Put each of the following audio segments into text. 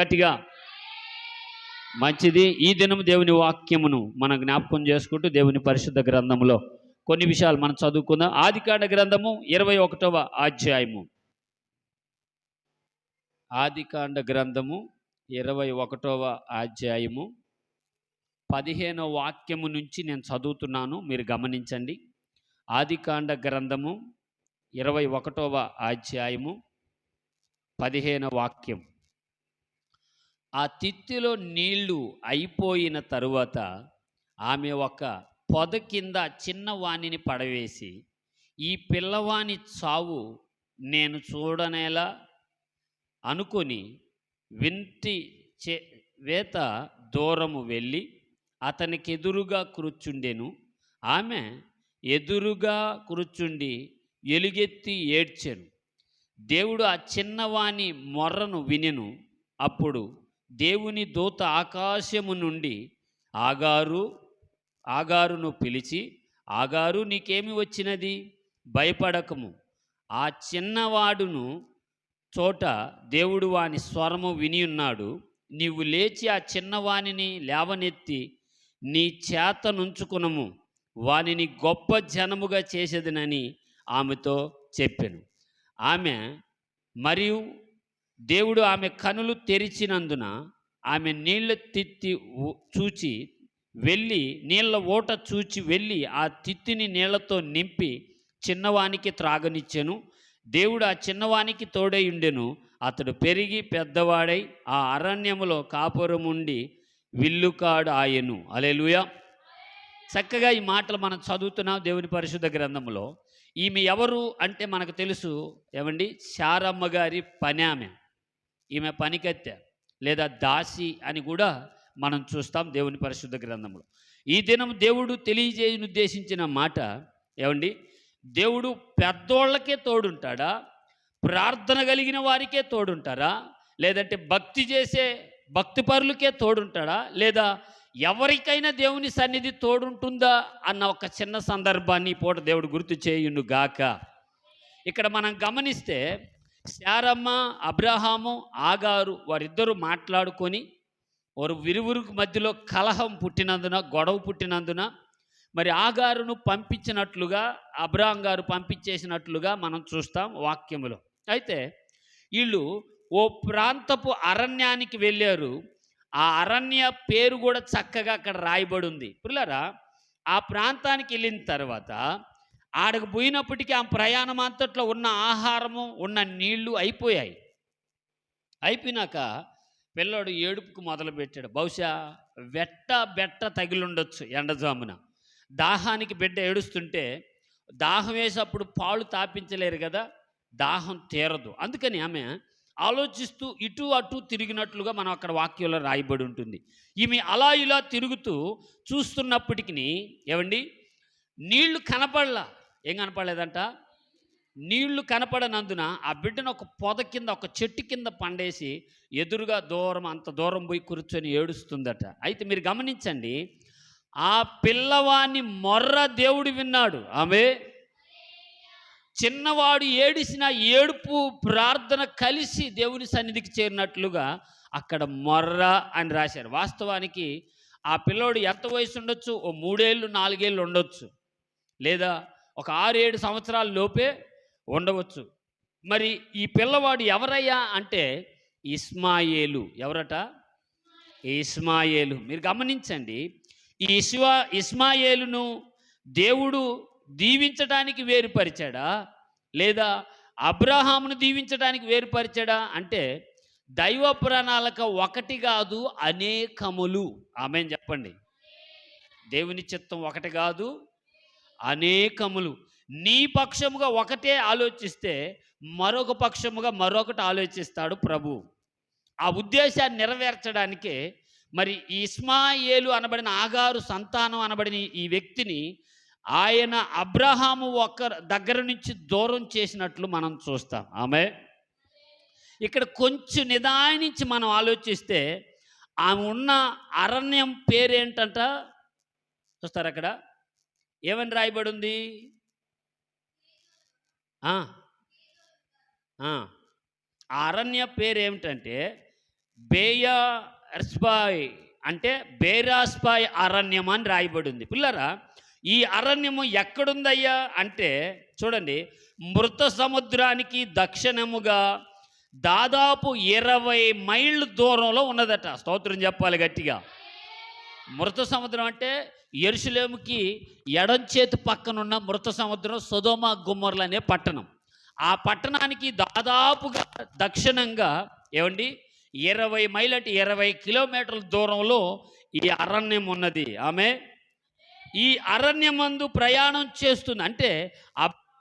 గట్టిగా. మంచిది. ఈ దినం దేవుని వాక్యమును మనం జ్ఞాపకం చేసుకుంటూ దేవుని పరిశుద్ధ గ్రంథంలో కొన్ని విషయాలు మనం చదువుకుందాం. ఆదికాండ గ్రంథము ఇరవై ఒకటవ అధ్యాయము. ఆదికాండ గ్రంథము ఇరవై ఒకటవ అధ్యాయము. పదిహేనవ వాక్యము నుంచి నేను చదువుతున్నాను. మీరు గమనించండి. ఆదికాండ గ్రంథము ఇరవై ఒకటవ అధ్యాయము పదిహేనవ వాక్యం. ఆ తిత్తిలో నీళ్ళు అయిపోయిన తరువాత ఆమె ఒక పొద కింద చిన్న వాణిని పడవేసి ఈ పిల్లవాని చావు నేను చూడనేలా అనుకొని వింటి చే వేత దూరము వెళ్ళి అతనికి ఎదురుగా కూర్చుండెను. ఆమె ఎదురుగా కూర్చుండి ఎలుగెత్తి ఏడ్చెను. దేవుడు ఆ చిన్నవాని మొర్రను వినెను. అప్పుడు దేవుని దూత ఆకాశము నుండి ఆగారు ఆగారును పిలిచి ఆగారు నీకేమి వచ్చినది? భయపడకము. ఆ చిన్నవాడును చోట దేవుడు వాని స్వరము వినియున్నాడు నీవు లేచి ఆ చిన్నవానిని లేవనెత్తి నీ చేత నుంచుకునము. వానిని గొప్ప జనముగా చేసేదనని ఆమెతో చెప్పాను. ఆమె మరియు దేవుడు ఆమె కనులు తెరిచినందున ఆమె నీళ్ళ తిత్తి చూచి వెళ్ళి నీళ్ళ ఓట చూచి వెళ్ళి ఆ తిత్తిని నీళ్ళతో నింపి చిన్నవానికి త్రాగనిచ్చెను. దేవుడు ఆ చిన్నవానికి తోడై ఉండెను. అతడు పెరిగి పెద్దవాడై ఆ అరణ్యములో కాపురముండి విల్లుకాడు ఆయను. అలెలుయ చక్కగా ఈ మాటలు మనం చదువుతున్నాం దేవుని పరిశుద్ధ గ్రంథంలో ఈమె ఎవరు అంటే మనకు తెలుసు. ఏమండి? శారమ్మ గారి పని ఆమె. ఈమె పనికత్తె లేదా దాసి అని కూడా మనం చూస్తాం దేవుని పరిశుద్ధ గ్రంథంలో. ఈ దినం దేవుడు తెలియజేయని ఉద్దేశించిన మాట ఏమండి? దేవుడు పెద్దోళ్ళకే తోడుంటాడా? ప్రార్థన కలిగిన వారికే తోడుంటారా? లేదంటే భక్తి చేసే భక్తి పరులకే తోడుంటాడా? లేదా ఎవరికైనా దేవుని సన్నిధి తోడుంటుందా? అన్న ఒక చిన్న సందర్భాన్ని పూట దేవుడు గుర్తు చేయును గాక ఇక్కడ మనం గమనిస్తే శారమ్మ అబ్రహాము ఆగారు వారిద్దరూ మాట్లాడుకొని వారు విరువురికి మధ్యలో కలహం పుట్టినందున గొడవ పుట్టినందున మరి ఆగారును పంపించినట్లుగా అబ్రాహం గారు పంపించేసినట్లుగా మనం చూస్తాం వాక్యములో. అయితే వీళ్ళు ఓ ప్రాంతపు అరణ్యానికి వెళ్ళారు. ఆ అరణ్య పేరు కూడా చక్కగా అక్కడ రాయబడి ఉంది. పిల్లరా ఆ ప్రాంతానికి వెళ్ళిన తర్వాత ఆడకు పోయినప్పటికీ ఆ ప్రయాణం అంతట్లో ఉన్న ఆహారము ఉన్న నీళ్ళు అయిపోయాయి. అయిపోయినాక పిల్లోడు ఏడుపుకు మొదలుపెట్టాడు. బహుశా వెట్ట బెట్ట తగిలుండొచ్చు ఎండజామున. దాహానికి బిడ్డ ఏడుస్తుంటే దాహం వేసేప్పుడు పాలు తాపించలేరు కదా దాహం తీరదు. అందుకని ఆమె ఆలోచిస్తూ ఇటు అటు తిరిగినట్లుగా మనం అక్కడ వాక్యంలో రాయబడి ఉంటుంది. ఈమె అలా ఇలా తిరుగుతూ చూస్తున్నప్పటికీ ఏమండి? నీళ్ళు కనపడలా. ఏం కనపడలేదంట? నీళ్ళు కనపడనందున ఆ బిడ్డను ఒక పొద కింద ఒక చెట్టు కింద పండేసి ఎదురుగా దూరం అంత దూరం పోయి కూర్చొని ఏడుస్తుందట. అయితే మీరు గమనించండి ఆ పిల్లవాని మొర్ర దేవుడు విన్నాడు. ఆమె చిన్నవాడు ఏడిసిన ఏడుపు ప్రార్థన కలిసి దేవుని సన్నిధికి చేరినట్లుగా అక్కడ మొర్ర అని రాశారు. వాస్తవానికి ఆ పిల్లోడు ఎంత వయసు ఉండొచ్చు ఓ మూడేళ్ళు నాలుగేళ్ళు ఉండొచ్చు. లేదా ఒక ఆరు ఏడు సంవత్సరాల లోపే ఉండవచ్చు. మరి ఈ పిల్లవాడు ఎవరయ్యా అంటే ఇస్మాయేలు. ఎవరట? ఇస్మాయేలు. మీరు గమనించండి ఈ ఇస్వా ఇస్మాయేలును దేవుడు దీవించడానికి వేరుపరిచాడా? లేదా అబ్రహామును దీవించడానికి వేరుపరిచాడా? అంటే దైవ ప్రణాళిక ఒకటి కాదు అనేకములు. ఆమె చెప్పండి. దేవుని చిత్తం ఒకటి కాదు అనేకములు. నీ పక్షముగా ఒకటే ఆలోచిస్తే మరొక పక్షముగా మరొకటి ఆలోచిస్తాడు ప్రభు. ఆ ఉద్దేశాన్ని నెరవేర్చడానికే మరి ఈ ఇస్మాయేలు అనబడిన ఆగారు సంతానం అనబడిన ఈ వ్యక్తిని ఆయన అబ్రహాము ఒక్క దగ్గర నుంచి దూరం చేసినట్లు మనం చూస్తాం. ఆమె? ఇక్కడ కొంచెం నిదానించి మనం ఆలోచిస్తే ఆమె ఉన్న అరణ్యం పేరేంటంట? చూస్తారు అక్కడ? ఏమని రాయబడి ఉంది ఆ. అరణ్య పేరు ఏమిటంటే బేయాస్బాయ్ అంటే బేరాస్బాయ్ అరణ్యం అని రాయబడి ఉంది పిల్లరా ఈ అరణ్యము ఎక్కడుందయ్యా? అంటే చూడండి మృత సముద్రానికి దక్షిణముగా దాదాపు ఇరవై మైళ్ళు దూరంలో ఉన్నదట. స్తోత్రం చెప్పాలి గట్టిగా. మృత సముద్రం అంటే ఎరుసలేముకి ఎడం చేతి పక్కనున్న మృత సముద్రం సొదోమ గుమ్మర్లు అనే పట్టణం. ఆ పట్టణానికి దాదాపుగా దక్షిణంగా ఏమండి? ఇరవై మైల్ అంటే ఇరవై కిలోమీటర్ల దూరంలో ఈ అరణ్యం ఉన్నది. ఆమె ఈ అరణ్యమందు ప్రయాణం చేస్తుంది అంటే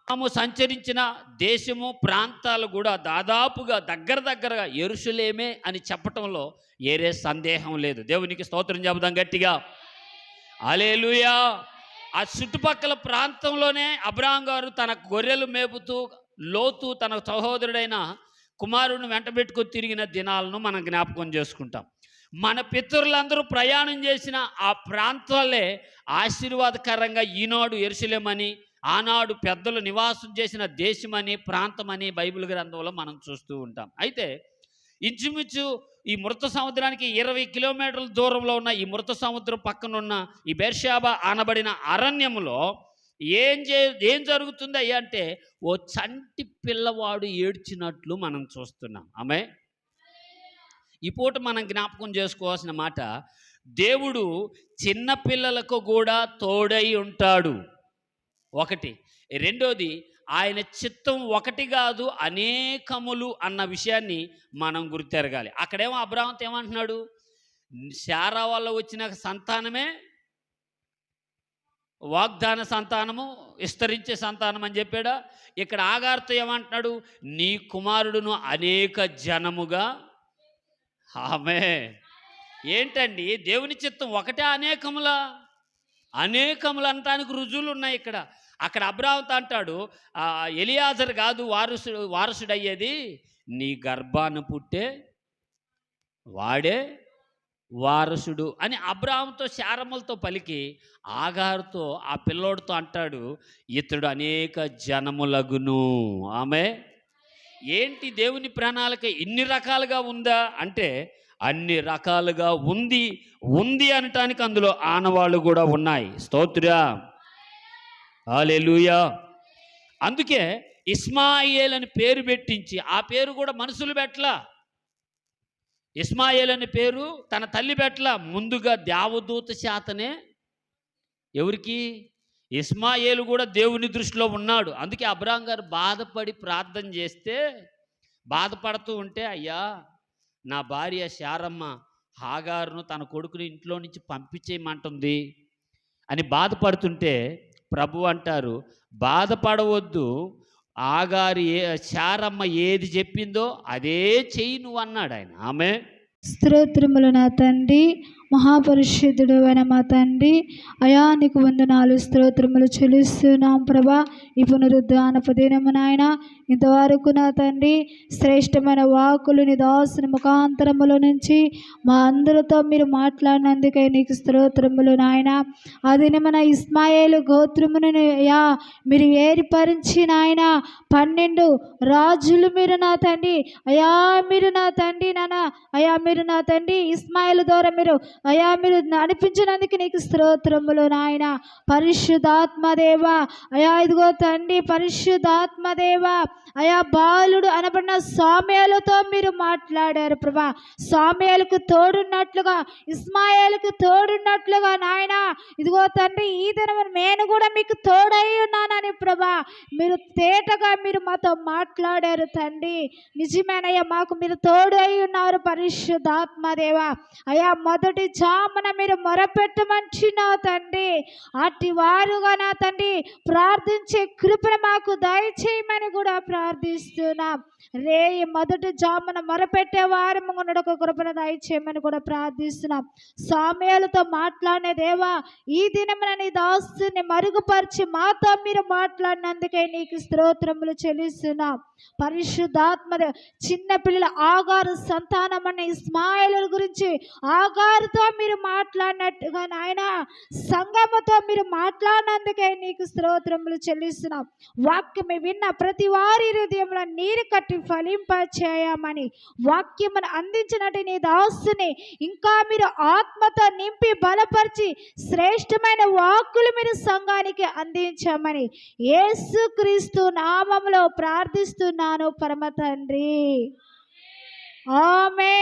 తాము సంచరించిన దేశము ప్రాంతాలు కూడా దాదాపుగా దగ్గర దగ్గరగా ఎరుసలేమే అని చెప్పటంలో ఏరే సందేహం లేదు. దేవునికి స్తోత్రం చెబుదాం గట్టిగా. అలేలుయా ఆ చుట్టుపక్కల ప్రాంతంలోనే అబ్రాహం గారు తన గొర్రెలు మేపుతూ లోతు తన సహోదరుడైన కుమారుడిని వెంటబెట్టుకొని తిరిగిన దినాలను మనం జ్ఞాపకం చేసుకుంటాం. మన పితరులందరూ ప్రయాణం చేసిన ఆ ప్రాంతాలే ఆశీర్వాదకరంగా ఈనాడు ఎరుసలేమని ఆనాడు పెద్దలు నివాసం చేసిన దేశమని ప్రాంతమని బైబిల్ గ్రంథంలో మనం చూస్తూ ఉంటాం. అయితే ఇంచుమించు ఈ మృత సముద్రానికి ఇరవై కిలోమీటర్ల దూరంలో ఉన్న ఈ మృత సముద్రం పక్కనున్న ఈ బెర్షాబా అనబడిన అరణ్యంలో ఏం చే ఏం జరుగుతుంది అయ్యా అంటే ఓ చంటి పిల్లవాడు ఏడ్చినట్లు మనం చూస్తున్నాం. ఆమె? ఈ పూట మనం జ్ఞాపకం చేసుకోవాల్సిన మాట దేవుడు చిన్న పిల్లలకు కూడా తోడై ఉంటాడు. ఒకటి. రెండోది ఆయన చిత్తం ఒకటి కాదు అనేకములు అన్న విషయాన్ని మనం గుర్తెరగాలి అక్కడేమో అబ్రాహంతో ఏమంటున్నాడు? శారా వల్ల వచ్చిన సంతానమే వాగ్దాన సంతానము విస్తరించే సంతానం అని చెప్పాడా? ఇక్కడ ఆగార్తో ఏమంటున్నాడు? నీ కుమారుడును అనేక జనముగా ఆమె ఏంటండి? దేవుని చిత్తం ఒకటే అనేకములా? అనేకములు అనటానికి రుజువులు ఉన్నాయి ఇక్కడ. అక్కడ అబ్రాహంతో అంటాడు "ఆ, ఎలియాజర్ కాదు వారసుడు వారసుడయ్యేది నీ గర్భాన పుట్టే వాడే వారసుడు అని అబ్రాహంతో శారములతో పలికి ఆగారుతో ఆ పిల్లోడితో అంటాడు ఇతడు అనేక జనములగును. ఆమె ఏంటి దేవుని ప్రణాళిక ఇన్ని రకాలుగా ఉందా? అంటే అన్ని రకాలుగా ఉంది ఉంది అనటానికి అందులో ఆనవాళ్ళు కూడా ఉన్నాయి. స్తోత్రా. ఆలెలుయా అందుకే ఇస్మాయిల్ అని పేరు పెట్టించి ఆ పేరు కూడా మనుషులు పెట్టలా. ఇస్మాయిల్ అనే పేరు తన తల్లి పెట్టల. ముందుగా దేవదూత శాతనే ఎవరికి? ఇస్మాయేలు కూడా దేవుని దృష్టిలో ఉన్నాడు. అందుకే అబ్రాహం గారు బాధపడి ప్రార్థన చేస్తే బాధపడుతూ ఉంటే అయ్యా నా భార్య శారమ్మ హాగారును తన కొడుకుని ఇంట్లో నుంచి పంపించేయమంటుంది అని బాధపడుతుంటే ప్రభు అంటారు బాధపడవద్దు. ఆగారు ఏ శారమ్మ ఏది చెప్పిందో అదే చెయ్యి నువ్వు అన్నాడు ఆయన. ఆమె స్తోత్రములు నా తండ్రి. మహాపరిశుద్ధుడు అయిన మా తండ్రి అయా నీకు వందనాలు స్తోత్రములు చెల్లిస్తున్నాం ప్రభా. ఈ పునరుద్ధాన దినము నాయన ఇంతవరకు నా తండ్రి శ్రేష్టమైన వాకులు నీ దాసుని ముఖాంతరముల నుంచి మా అందరితో మీరు మాట్లాడినందుకై నీకు స్తోత్రములు నాయన. ఆ మన ఇస్మాయేలు గోత్రమును అయ్యా మీరు ఏర్పరించి నాయన పన్నెండు రాజులు మీరు నా తండ్రి. అయా మీరు నా తండ్రి నాన్న అయా మీరు నా తండ్రి. ఇస్మాయిల్ ద్వారా మీరు అయా మీరు నడిపించినందుకు నీకు స్తోత్రములు నాయన. పరిశుద్ధాత్మదేవ అయా ఇదిగో తండ్రి పరిశుద్ధాత్మదేవ అయా బాలుడు అనబడిన సామ్యాలతో మీరు మాట్లాడారు ప్రభా. సామ్యాలకు తోడున్నట్లుగా ఇస్మాయాలకు తోడున్నట్లుగా నాయన. ఇదిగో తండ్రి ఈ దినం నేను కూడా మీకు తోడై ఉన్నానని ప్రభా. మీరు తేటగా మీరు మాతో మాట్లాడారు తండ్రి. నిజమేనయ్యా మాకు మీరు తోడు అయి ఉన్నారు పరిశుద్ధాత్మదేవ అయ్యా మొదటి జామున మీరు మొరపెట్టమంటున్నావు తండ్రి అట్టి వారుగా నా తండ్రి ప్రార్థించే కృపను మాకు దయచేయమని కూడా ప్రార్థిస్తున్నాం. రే మొదటి జామున మొరపెట్టే వారు ఒక కృపను దయచేయమని కూడా ప్రార్థిస్తున్నాం. సామ్యాలతో మాట్లాడిన దేవా ఈ దినమున నీ దాస్తుని మరుగుపరిచి మాతో మీరు మాట్లాడినందుకే నీకు స్తోత్రములు చెల్లిస్తున్నాం. పరిశుద్ధాత్మ చిన్న పిల్లల ఆగారు సంతానం అనే ఇస్మాయిల్ గురించి ఆగారుతో మీరు మాట్లాడినట్టుగా నాయన సంఘముతో మీరు మాట్లాడినందుకే నీకు స్తోత్రములు చెల్లిస్తున్నాం. వాక్యం విన్న ప్రతి వారి హృదయంలో నీరు కట్టి ఫలింప చేయమని వాక్యమును అందించినట్టు నీ దాసుని ఇంకా మీరు ఆత్మతో నింపి బలపరిచి శ్రేష్టమైన వాక్కులు మీరు సంఘానికి అందించమని యేసుక్రీస్తు నామములో ప్రార్థిస్తున్నాను పరమ తండ్రి. ఆమె